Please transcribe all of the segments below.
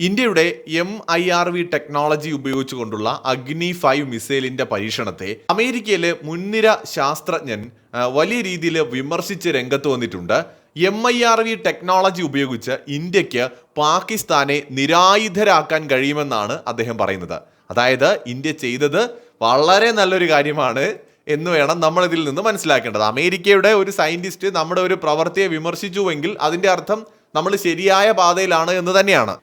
ഇന്ത്യയുടെ M I R V technology ഉപയോഗിച്ചുകൊണ്ടുള്ള Agni five മിസൈലിന്റെ പരീക്ഷണത്തെ അമേരിക്കയിലെ മുൻനിര ശാസ്ത്രജ്ഞൻ വലിയ രീതിയിൽ വിമർശിച്ച് രംഗത്ത് വന്നിട്ടുണ്ട്. M I R V technology ഉപയോഗിച്ച് ഇന്ത്യയ്ക്ക് പാകിസ്ഥാനെ നിരായുധരാക്കാൻ കഴിയുമെന്നാണ് അദ്ദേഹം പറയുന്നത്. അതായത് ഇന്ത്യ ചെയ്തത് വളരെ നല്ലൊരു കാര്യമാണ് എന്ന് വേണം നമ്മൾ ഇതിൽ നിന്ന് മനസ്സിലാക്കേണ്ടത്. അമേരിക്കയുടെ ഒരു സയന്റിസ്റ്റ് നമ്മുടെ ഒരു പ്രവൃത്തിയെ വിമർശിച്ചുവെങ്കിൽ അതിന്റെ അർത്ഥം നമ്മൾ ശരിയായ പാതയിലാണ് എന്ന് തന്നെയാണ്.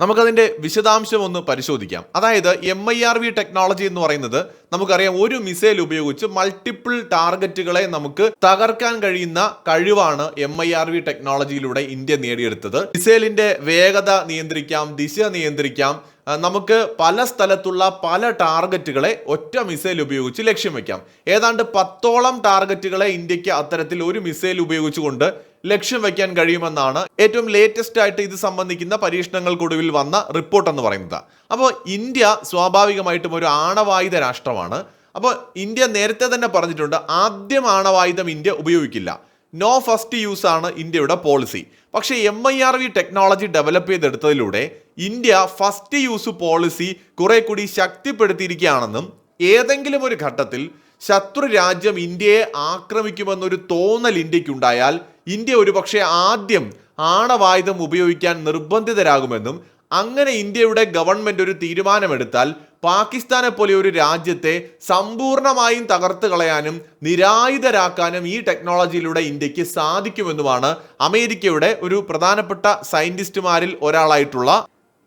നമുക്കതിന്റെ വിശദാംശം ഒന്ന് പരിശോധിക്കാം. അതായത് M I R V technology എന്ന് പറയുന്നത് നമുക്കറിയാം ഒരു മിസൈൽ ഉപയോഗിച്ച് മൾട്ടിപ്പിൾ ടാർഗറ്റുകളെ നമുക്ക് തകർക്കാൻ കഴിയുന്ന കഴിവാണ് എം ഐ ആർ വി ടെക്നോളജിയിലൂടെ ഇന്ത്യ നേടിയെടുത്തത്. മിസൈലിന്റെ വേഗത നിയന്ത്രിക്കാം ദിശ നിയന്ത്രിക്കാം. നമുക്ക് പല സ്ഥലത്തുള്ള പല ടാർഗറ്റുകളെ ഒറ്റ മിസൈൽ ഉപയോഗിച്ച് ലക്ഷ്യം വെക്കാം. ഏതാണ്ട് പത്തോളം ടാർഗറ്റുകളെ ഇന്ത്യയ്ക്ക് അത്തരത്തിൽ ഒരു മിസൈൽ ഉപയോഗിച്ചുകൊണ്ട് ലക്ഷ്യം വയ്ക്കാൻ കഴിയുമെന്നാണ് ഏറ്റവും ലേറ്റസ്റ്റ് ആയിട്ട് ഇത് സംബന്ധിക്കുന്ന പരീക്ഷണങ്ങൾക്കൊടുവിൽ വന്ന റിപ്പോർട്ട് എന്ന് പറയുന്നത്. അപ്പോൾ ഇന്ത്യ സ്വാഭാവികമായിട്ടും ഒരു ആണവായുധ രാഷ്ട്രമാണ്. അപ്പോൾ ഇന്ത്യ നേരത്തെ തന്നെ പറഞ്ഞിട്ടുണ്ട് ആദ്യം ആണവായുധം ഇന്ത്യ ഉപയോഗിക്കില്ല. നോ ഫസ്റ്റ് യൂസ് ആണ് ഇന്ത്യയുടെ പോളിസി പക്ഷേ M I R V technology develop ചെയ്തെടുത്തതിലൂടെ India first use policy കുറെ കൂടി ശക്തിപ്പെടുത്തിയിരിക്കുകയാണെന്നും ഏതെങ്കിലും ഒരു ഘട്ടത്തിൽ ശത്രു രാജ്യം ഇന്ത്യയെ ആക്രമിക്കുമെന്നൊരു തോന്നൽ ഇന്ത്യക്കുണ്ടായാൽ ഇന്ത്യ ഒരുപക്ഷെ ആദ്യം ആണവായുധം ഉപയോഗിക്കാൻ നിർബന്ധിതരാകുമെന്നും അങ്ങനെ ഇന്ത്യയുടെ ഗവൺമെന്റ് ഒരു തീരുമാനമെടുത്താൽ പാകിസ്ഥാനെ പോലെ ഒരു രാജ്യത്തെ സമ്പൂർണമായും തകർത്ത് കളയാനും നിരായുധരാക്കാനും ഈ ടെക്നോളജിയിലൂടെ ഇന്ത്യയ്ക്ക് സാധിക്കുമെന്നുമാണ് അമേരിക്കയുടെ ഒരു പ്രധാനപ്പെട്ട സയന്റിസ്റ്റുമാരിൽ ഒരാളായിട്ടുള്ള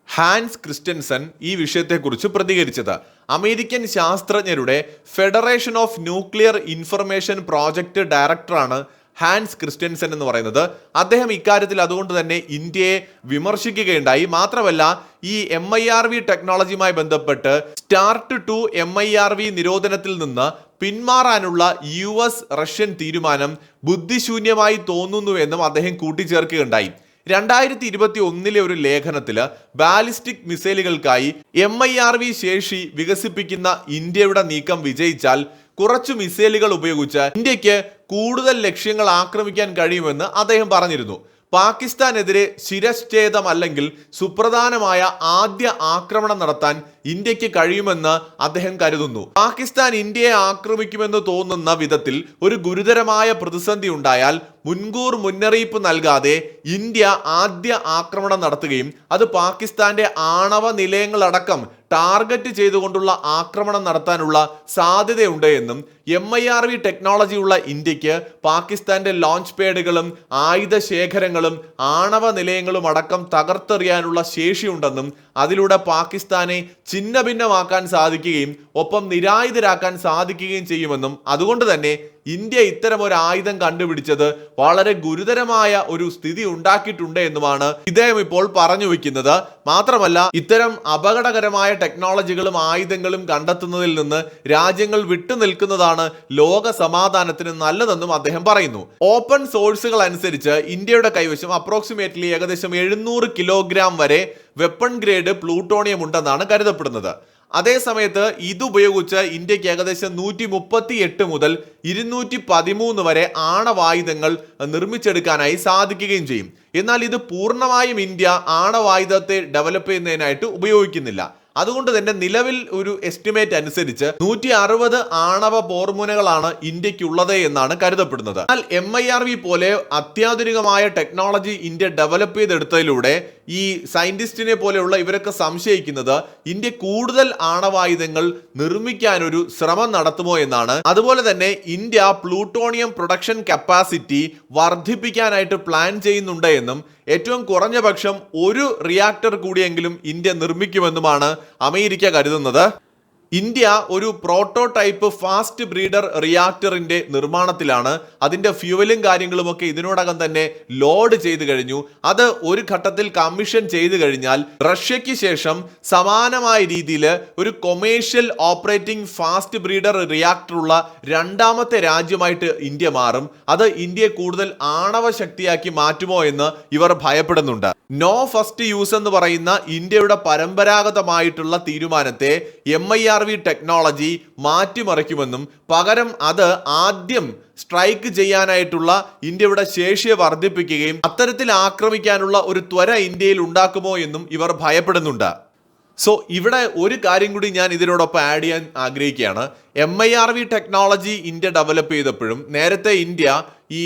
ഹാൻസ് ക്രിസ്റ്റൻസൺ ഈ വിഷയത്തെക്കുറിച്ച് പ്രതികരിച്ചത്. അമേരിക്കൻ ശാസ്ത്രജ്ഞരുടെ federation of nuclear information project ഡയറക്ടറാണ് ഹാൻസ് ക്രിസ്ത്യൻസൻ എന്ന് പറയുന്നത്. അദ്ദേഹം ഇക്കാര്യത്തിൽ അതുകൊണ്ട് തന്നെ ഇന്ത്യയെ വിമർശിക്കുകയുണ്ടായി. മാത്രമല്ല ഈ എം ഐ ആർ വി ടെക്നോളജിയുമായി ബന്ധപ്പെട്ട് START two M I R V നിരോധനത്തിൽ നിന്ന് പിന്മാറാനുള്ള യു എസ് റഷ്യൻ തീരുമാനം ബുദ്ധിശൂന്യമായി തോന്നുന്നു എന്നും അദ്ദേഹം കൂട്ടിച്ചേർക്കുകയുണ്ടായി. രണ്ടായിരത്തി ഇരുപത്തി ഒന്നിലെ ഒരു ലേഖനത്തിൽ ബാലിസ്റ്റിക് മിസൈലുകൾക്കായി എം ഐ ആർ വി ശേഷി വികസിപ്പിക്കുന്ന ഇന്ത്യയുടെ നീക്കം വിജയിച്ചാൽ കുറച്ചു മിസൈലുകൾ ഉപയോഗിച്ച് ഇന്ത്യയ്ക്ക് കൂടുതൽ ലക്ഷ്യങ്ങൾ ആക്രമിക്കാൻ കഴിയുമെന്ന് അദ്ദേഹം പറഞ്ഞിരുന്നു. പാകിസ്ഥാനെതിരെ ശിരശ്ഛേദം അല്ലെങ്കിൽ സുപ്രധാനമായ ആദ്യ ആക്രമണം നടത്താൻ ഇന്ത്യയ്ക്ക് കഴിയുമെന്ന് അദ്ദേഹം കരുതുന്നു. പാകിസ്ഥാൻ ഇന്ത്യയെ ആക്രമിക്കുമെന്ന് തോന്നുന്ന വിധത്തിൽ ഒരു ഗുരുതരമായ പ്രതിസന്ധി ഉണ്ടായാൽ മുൻകൂർ മുന്നറിയിപ്പ് നൽകാതെ ഇന്ത്യ ആദ്യ ആക്രമണം നടത്തുകയും അത് പാകിസ്ഥാന്റെ ആണവ നിലയങ്ങളടക്കം ടാർഗറ്റ് ചെയ്തുകൊണ്ടുള്ള ആക്രമണം നടത്താനുള്ള സാധ്യതയുണ്ട് എന്നും എം ഐ ആർ വി ടെക്നോളജിയുള്ള ഇന്ത്യയ്ക്ക് പാകിസ്ഥാന്റെ ലോഞ്ച് പേഡുകളും ആയുധ ശേഖരങ്ങളും ആണവ നിലയങ്ങളും അടക്കം തകർത്തെറിയാനുള്ള ശേഷിയുണ്ടെന്നും അതിലൂടെ പാകിസ്ഥാനെ ഛിന്ന ഭിന്നമാക്കാൻ സാധിക്കുകയും ഒപ്പം നിരായുധരാക്കാൻ സാധിക്കുകയും ചെയ്യുമെന്നും അതുകൊണ്ട് തന്നെ ഇന്ത്യ ഇത്തരം ഒരു ആയുധം കണ്ടുപിടിച്ചത് വളരെ ഗുരുതരമായ ഒരു സ്ഥിതി ഉണ്ടാക്കിയിട്ടുണ്ട് എന്നുമാണ് ഇദ്ദേഹം ഇപ്പോൾ പറഞ്ഞു വെക്കുന്നത്. മാത്രമല്ല ഇത്തരം അപകടകരമായ ടെക്നോളജികളും ആയുധങ്ങളും കണ്ടെത്തുന്നതിൽ നിന്ന് രാജ്യങ്ങൾ വിട്ടുനിൽക്കുന്നതാണ് ലോക സമാധാനത്തിന് നല്ലതെന്നും അദ്ദേഹം പറയുന്നു. ഓപ്പൺ സോഴ്സുകൾ അനുസരിച്ച് ഇന്ത്യയുടെ കൈവശം അപ്രോക്സിമേറ്റ്ലി ഏകദേശം എഴുന്നൂറ് കിലോഗ്രാം വരെ വെപ്പൺ ഗ്രേഡ് പ്ലൂട്ടോണിയം ഉണ്ടെന്നാണ് കരുതപ്പെടുന്നത്. അതേ സമയത്ത് ഇതുപയോഗിച്ച് ഇന്ത്യയ്ക്ക് ഏകദേശം നൂറ്റി മുപ്പത്തി എട്ട് മുതൽ ഇരുന്നൂറ്റി പതിമൂന്ന് വരെ ആണവായുധങ്ങൾ നിർമ്മിച്ചെടുക്കാനായി സാധിക്കുകയും ചെയ്യും. എന്നാൽ ഇത് പൂർണമായും ഇന്ത്യ ആണവായുധത്തെ ഡെവലപ്പ് ചെയ്യുന്നതിനായിട്ട് ഉപയോഗിക്കുന്നില്ല. അതുകൊണ്ട് തന്നെ നിലവിൽ ഒരു എസ്റ്റിമേറ്റ് അനുസരിച്ച് നൂറ്റി അറുപത് ആണവ പോർമുനകളാണ് ഇന്ത്യക്കുള്ളത് എന്നാണ് കരുതപ്പെടുന്നത്. എന്നാൽ എം ഐ ആർ വി പോലെ അത്യാധുനികമായ ടെക്നോളജി ഇന്ത്യ ഡെവലപ്പ് ചെയ്തെടുത്തതിലൂടെ ഈ സയന്റിസ്റ്റിനെ പോലെയുള്ള ഇവരൊക്കെ സംശയിക്കുന്നത് ഇന്ത്യ കൂടുതൽ ആണവായുധങ്ങൾ നിർമ്മിക്കാനൊരു ശ്രമം നടത്തുമോ എന്നാണ്. അതുപോലെ തന്നെ ഇന്ത്യ പ്ലൂട്ടോണിയം പ്രൊഡക്ഷൻ കപ്പാസിറ്റി വർദ്ധിപ്പിക്കാനായിട്ട് പ്ലാൻ ചെയ്യുന്നുണ്ട് എന്നും ഏറ്റവും കുറഞ്ഞ പക്ഷം ഒരു റിയാക്ടർ കൂടിയെങ്കിലും ഇന്ത്യ നിർമ്മിക്കുമെന്നുമാണ് അമേരിക്ക കരുതുന്നത്. ഇന്ത്യ ഒരു പ്രോട്ടോടൈപ്പ് ഫാസ്റ്റ് ബ്രീഡർ റിയാക്ടറിന്റെ നിർമ്മാണത്തിലാണ്. അതിന്റെ ഫ്യൂവലും കാര്യങ്ങളുമൊക്കെ ഇതിനോടകം തന്നെ ലോഡ് ചെയ്തു കഴിഞ്ഞു. അത് ഒരു ഘട്ടത്തിൽ കമ്മീഷൻ ചെയ്തു കഴിഞ്ഞാൽ റഷ്യയ്ക്ക് ശേഷം സമാനമായ രീതിയിൽ ഒരു കൊമേഴ്ഷ്യൽ ഓപ്പറേറ്റിംഗ് ഫാസ്റ്റ് ബ്രീഡർ റിയാക്ടറുള്ള രണ്ടാമത്തെ രാജ്യമായിട്ട് ഇന്ത്യ മാറും. അത് ഇന്ത്യയെ കൂടുതൽ ആണവ ശക്തിയാക്കി മാറ്റുമോ എന്ന് ഇവർ ഭയപ്പെടുന്നുണ്ട്. നോ ഫസ്റ്റ് യൂസ് എന്ന് പറയുന്ന ഇന്ത്യയുടെ പരമ്പരാഗതമായിട്ടുള്ള തീരുമാനത്തെ M I R V technology മാറ്റിമറിക്കുമെന്നും പകരം അത് ആദ്യം സ്ട്രൈക്ക് ചെയ്യാനായിട്ടുള്ള ഇന്ത്യയുടെ ശേഷിയെ വർദ്ധിപ്പിക്കുകയും അത്തരത്തിൽ ആക്രമിക്കാനുള്ള ഒരു ത്വര ഇന്ത്യയിൽ ഉണ്ടാക്കുമോ എന്നും ഇവർ ഭയപ്പെടുന്നുണ്ട്. സോ ഇവിടെ ഒരു കാര്യം കൂടി ഞാൻ ഇതിനോടൊപ്പം ആഡ് ചെയ്യാൻ ആഗ്രഹിക്കുകയാണ്. M I R V technology India develop ചെയ്തപ്പോഴും നേരത്തെ ഇന്ത്യ ഈ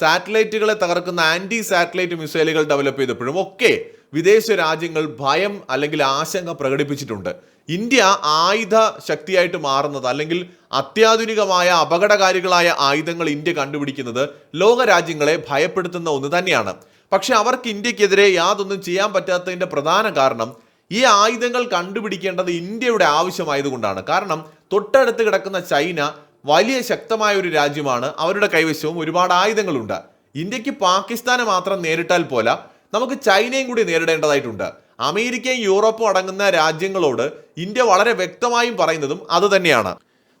സാറ്റലൈറ്റുകളെ തകർക്കുന്ന ആന്റി സാറ്റലൈറ്റ് മിസൈലുകൾ ഡെവലപ്പ് ചെയ്തപ്പോഴും ഒക്കെ വിദേശ രാജ്യങ്ങൾ ഭയം അല്ലെങ്കിൽ ആശങ്ക പ്രകടിപ്പിച്ചിട്ടുണ്ട്. ഇന്ത്യ ആയുധ ശക്തിയായിട്ട് മാറുന്നത് അല്ലെങ്കിൽ അത്യാധുനികമായ അപകടകാരികളായ ആയുധങ്ങൾ ഇന്ത്യ കണ്ടുപിടിക്കുന്നത് ലോക രാജ്യങ്ങളെ ഭയപ്പെടുത്തുന്ന ഒന്ന് തന്നെയാണ്. പക്ഷെ അവർക്ക് ഇന്ത്യക്കെതിരെ യാതൊന്നും ചെയ്യാൻ പറ്റാത്തതിന്റെ പ്രധാന കാരണം ഈ ആയുധങ്ങൾ കണ്ടുപിടിക്കേണ്ടത് ഇന്ത്യയുടെ ആവശ്യമായതുകൊണ്ടാണ്. കാരണം തൊട്ടടുത്ത് കിടക്കുന്ന ചൈന വലിയ ശക്തമായ ഒരു രാജ്യമാണ്. അവരുടെ കൈവശവും ഒരുപാട് ആയുധങ്ങളുണ്ട്. ഇന്ത്യയ്ക്ക് പാകിസ്ഥാനെ മാത്രം നേരിട്ടാൽ പോല നമുക്ക് ചൈനയും കൂടി നേരിടേണ്ടതായിട്ടുണ്ട്. അമേരിക്കയും യൂറോപ്പും അടങ്ങുന്ന രാജ്യങ്ങളോട് ഇന്ത്യ വളരെ വ്യക്തമായും പറയുന്നതും അത് തന്നെയാണ്.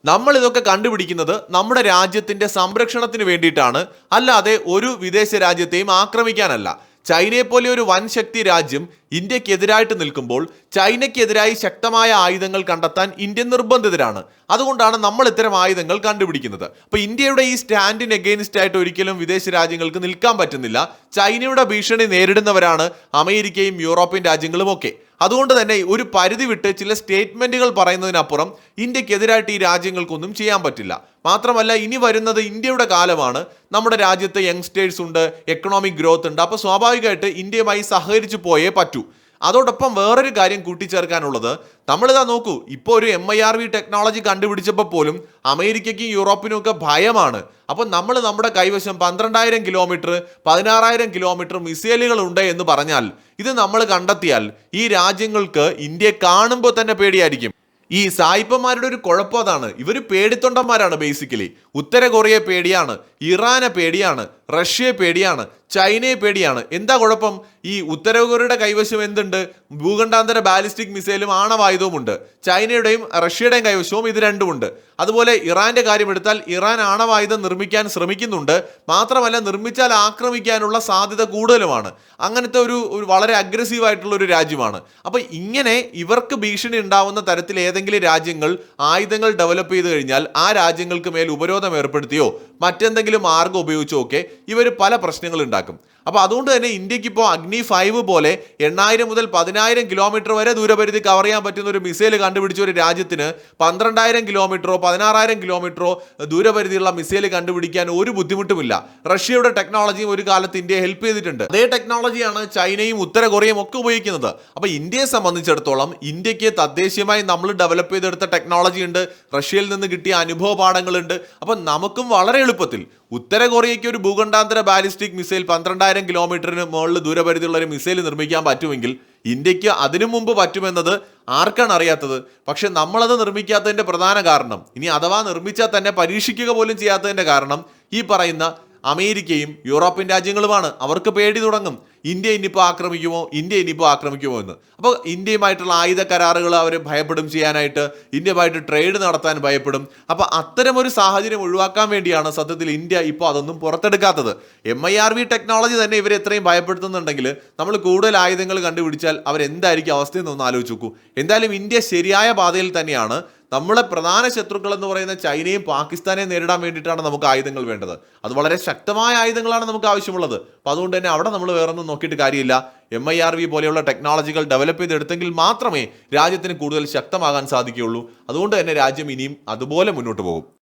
നമ്മൾ ഇതൊക്കെ കണ്ടുപിടിക്കുന്നത് നമ്മുടെ രാജ്യത്തിന്റെ സംരക്ഷണത്തിന് വേണ്ടിയിട്ടാണ്. അല്ലാതെ ഒരു വിദേശ രാജ്യത്തെയും ആക്രമിക്കാനല്ല. ചൈനയെ പോലെ ഒരു വൻ ശക്തി രാജ്യം ഇന്ത്യക്കെതിരായിട്ട് നിൽക്കുമ്പോൾ ചൈനയ്ക്കെതിരായി ശക്തമായ ആയുധങ്ങൾ കണ്ടെത്താൻ ഇന്ത്യ നിർബന്ധിതരാണ്. അതുകൊണ്ടാണ് നമ്മൾ ഇത്തരം ആയുധങ്ങൾ കണ്ടുപിടിക്കുന്നത്. അപ്പൊ ഇന്ത്യയുടെ ഈ സ്റ്റാൻഡിന് എഗെയിൻസ്റ്റ് ആയിട്ട് ഒരിക്കലും വിദേശ രാജ്യങ്ങൾക്ക് നിൽക്കാൻ പറ്റുന്നില്ല. ചൈനയുടെ ഭീഷണി നേരിടുന്നവരാണ് അമേരിക്കയും യൂറോപ്യൻ രാജ്യങ്ങളും ഒക്കെ അതുകൊണ്ട് തന്നെ ഒരു പരിധി വിട്ട് ചില സ്റ്റേറ്റ്മെന്റുകൾ പറയുന്നതിനപ്പുറം ഇന്ത്യക്കെതിരായിട്ട് ഈ രാജ്യങ്ങൾക്കൊന്നും ചെയ്യാൻ പറ്റില്ല. മാത്രമല്ല ഇനി വരുന്നത് ഇന്ത്യയുടെ കാലമാണ്. നമ്മുടെ രാജ്യത്ത് യങ്സ്റ്റേഴ്സ് ഉണ്ട് എക്കണോമിക് ഗ്രോത്ത് ഉണ്ട്. അപ്പോൾ സ്വാഭാവികമായിട്ട് ഇന്ത്യയുമായി സഹകരിച്ചു പോയേ പറ്റൂ. അതോടൊപ്പം വേറൊരു കാര്യം കൂട്ടിച്ചേർക്കാനുള്ളത്. നമ്മളിതാ നോക്കൂ ഇപ്പോൾ ഒരു M I R V technology കണ്ടുപിടിച്ചപ്പോൾ പോലും അമേരിക്കയ്ക്കും യൂറോപ്പിനും ഒക്കെ ഭയമാണ്. അപ്പോൾ നമ്മൾ നമ്മുടെ കൈവശം പന്ത്രണ്ടായിരം കിലോമീറ്റർ പതിനാറായിരം കിലോമീറ്റർ മിസൈലുകൾ ഉണ്ട് എന്ന് പറഞ്ഞാൽ ഇത് നമ്മൾ കണ്ടെത്തിയാൽ ഈ രാജ്യങ്ങൾക്ക് ഇന്ത്യയെ കാണുമ്പോൾ തന്നെ പേടിയായിരിക്കും. ഈ സായിപ്പന്മാരുടെ ഒരു കുഴപ്പം അതാണ്. ഇവർ പേടിത്തൊണ്ടന്മാരാണ് ബേസിക്കലി ഉത്തര കൊറിയ പേടിയാണ് ഇറാനെ പേടിയാണ് റഷ്യയെ പേടിയാണ് ചൈനയെ പേടിയാണ്. എന്താ കുഴപ്പം? ഈ ഉത്തരവ് കൊറിയയുടെ കൈവശം എന്തുണ്ട്? ഭൂഖണ്ഡാന്തര ബാലിസ്റ്റിക് മിസൈലും ആണവായുധവും ഉണ്ട് ചൈനയുടെയും റഷ്യയുടെയും കൈവശവും ഇത് രണ്ടുമുണ്ട്. അതുപോലെ ഇറാന്റെ കാര്യം എടുത്താൽ ഇറാൻ ആണവായുധം നിർമ്മിക്കാൻ ശ്രമിക്കുന്നുണ്ട്. മാത്രമല്ല നിർമ്മിച്ചാൽ ആക്രമിക്കാനുള്ള സാധ്യത കൂടുതലുമാണ്. അങ്ങനത്തെ ഒരു ഒരു വളരെ അഗ്രസീവ് ആയിട്ടുള്ള ഒരു രാജ്യമാണ്. അപ്പൊ ഇങ്ങനെ ഇവർക്ക് ഭീഷണി ഉണ്ടാവുന്ന തരത്തിൽ ഏതെങ്കിലും രാജ്യങ്ങൾ ആയുധങ്ങൾ ഡെവലപ്പ് ചെയ്ത് കഴിഞ്ഞാൽ ആ രാജ്യങ്ങൾക്ക് മേൽ ഉപരോധം ഏർപ്പെടുത്തിയോ? മറ്റെന്തെങ്കിലും മാർഗം ഉപയോഗിച്ചോ ഒക്കെ ഇവർ പല പ്രശ്നങ്ങൾ ഉണ്ടാക്കും അപ്പോൾ അതുകൊണ്ട് തന്നെ ഇന്ത്യയ്ക്ക് ഇപ്പോൾ അഗ്നി ഫൈവ് പോലെ എണ്ണായിരം മുതൽ പതിനായിരം കിലോമീറ്റർ വരെ ദൂരപരിധി കവർ ചെയ്യാൻ പറ്റുന്ന ഒരു മിസൈൽ കണ്ടുപിടിച്ച ഒരു രാജ്യത്തിന് പന്ത്രണ്ടായിരം കിലോമീറ്ററോ പതിനാറായിരം കിലോമീറ്ററോ ദൂരപരിധിയുള്ള മിസൈൽ കണ്ടുപിടിക്കാൻ ഒരു ബുദ്ധിമുട്ടുമില്ല. റഷ്യയുടെ ടെക്നോളജിയും ഒരു കാലത്ത് ഇന്ത്യയെ ഹെൽപ്പ് ചെയ്തിട്ടുണ്ട്. അതേ ടെക്നോളജിയാണ് ചൈനയും ഉത്തര കൊറിയയും ഒക്കെ ഉപയോഗിക്കുന്നത്. അപ്പോൾ ഇന്ത്യയെ സംബന്ധിച്ചിടത്തോളം ഇന്ത്യയ്ക്ക് തദ്ദേശീയമായി നമ്മൾ ഡെവലപ്പ് ചെയ്തെടുത്ത ടെക്നോളജി ഉണ്ട്. റഷ്യയിൽ നിന്ന് കിട്ടിയ അനുഭവ പാഠങ്ങളുണ്ട്. അപ്പം നമുക്കും വളരെ എളുപ്പത്തിൽ ഉത്തര കൊറിയയ്ക്ക് ഒരു ഭൂഖണ്ഡാന്തര ബാലിസ്റ്റിക് മിസൈൽ പന്ത്രണ്ടായിരം കിലോമീറ്ററിന് മുകളിൽ ദൂരപരിധിയുള്ള ഒരു മിസൈൽ നിർമ്മിക്കാൻ പറ്റുമെങ്കിൽ ഇന്ത്യയ്ക്ക് അതിനു മുമ്പ് പറ്റുമെന്നത് ആർക്കാണ് അറിയാത്തത്? പക്ഷെ നമ്മളത് നിർമ്മിക്കാത്തതിന്റെ പ്രധാന കാരണം ഇനി അഥവാ നിർമ്മിച്ചാൽ തന്നെ പരീക്ഷിക്കുക പോലും ചെയ്യാത്തതിന്റെ കാരണം ഈ പറയുന്ന അമേരിക്കയും യൂറോപ്യൻ രാജ്യങ്ങളുമാണ്. അവർക്ക് പേടി തുടങ്ങും. ഇന്ത്യ ഇനിയിപ്പോൾ ആക്രമിക്കുമോ? ഇന്ത്യ ഇനിയിപ്പോൾ ആക്രമിക്കുമോ എന്ന്. അപ്പോൾ ഇന്ത്യയുമായിട്ടുള്ള ആയുധ കരാറുകൾ അവർ ഭയപ്പെടും ചെയ്യാനായിട്ട് ഇന്ത്യയുമായിട്ട് ട്രേഡ് നടത്താൻ ഭയപ്പെടും. അപ്പോൾ അത്തരമൊരു സാഹചര്യം ഒഴിവാക്കാൻ വേണ്ടിയാണ് സത്യത്തിൽ ഇന്ത്യ ഇപ്പോൾ അതൊന്നും പുറത്തെടുക്കാത്തത്. M I R V technology തന്നെ ഇവരെ എത്രയും ഭയപ്പെടുത്തുന്നുണ്ടെങ്കിൽ നമ്മൾ കൂടുതൽ ആയുധങ്ങൾ കണ്ടുപിടിച്ചാൽ അവരെന്തായിരിക്കും അവസ്ഥയെന്നൊന്ന് ആലോചിച്ച് നോക്കൂ. എന്തായാലും ഇന്ത്യ ശരിയായ പാതയിൽ തന്നെയാണ് നമ്മളെ പ്രധാന ശത്രുക്കൾ എന്ന് പറയുന്ന ചൈനയും പാകിസ്ഥാനെയും നേരിടാൻ വേണ്ടിയിട്ടാണ് നമുക്ക് ആയുധങ്ങൾ വേണ്ടത്. അത് വളരെ ശക്തമായ ആയുധങ്ങളാണ് നമുക്ക് ആവശ്യമുള്ളത്. അപ്പം അതുകൊണ്ട് തന്നെ അവിടെ നമ്മൾ വേറൊന്നും നോക്കിയിട്ട് കാര്യമില്ല. എം ഐ ആർ വി പോലെയുള്ള ടെക്നോളജികൾ ഡെവലപ്പ് ചെയ്തെടുത്തെങ്കിൽ മാത്രമേ രാജ്യത്തിന് കൂടുതൽ ശക്തമാകാൻ സാധിക്കുകയുള്ളൂ. അതുകൊണ്ട് തന്നെ രാജ്യം ഇനിയും അതുപോലെ മുന്നോട്ട് പോകും.